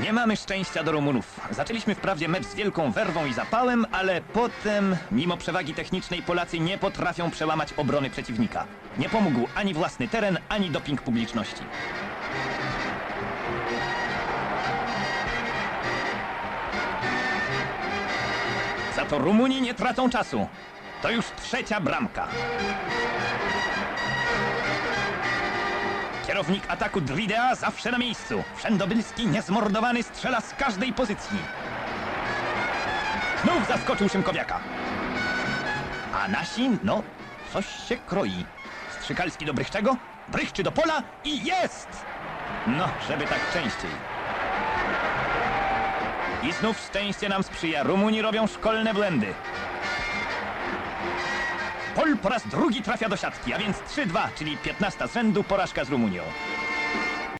Nie mamy szczęścia do Rumunów. Zaczęliśmy wprawdzie mecz z wielką werwą i zapałem, ale potem, mimo przewagi technicznej, Polacy nie potrafią przełamać obrony przeciwnika. Nie pomógł ani własny teren, ani doping publiczności. Za to Rumuni nie tracą czasu. To już trzecia bramka. Kierownik ataku Dridea zawsze na miejscu. Wszędobylski, niezmordowany strzela z każdej pozycji. Znów zaskoczył Szymkowiaka. A nasi, no, coś się kroi. Strzykalski do Brychczego, Brychczy do pola i jest! No, żeby tak częściej. I znów szczęście nam sprzyja. Rumuni robią szkolne błędy. Pol po raz drugi trafia do siatki, a więc 3-2, czyli 15 z rzędu porażka z Rumunią.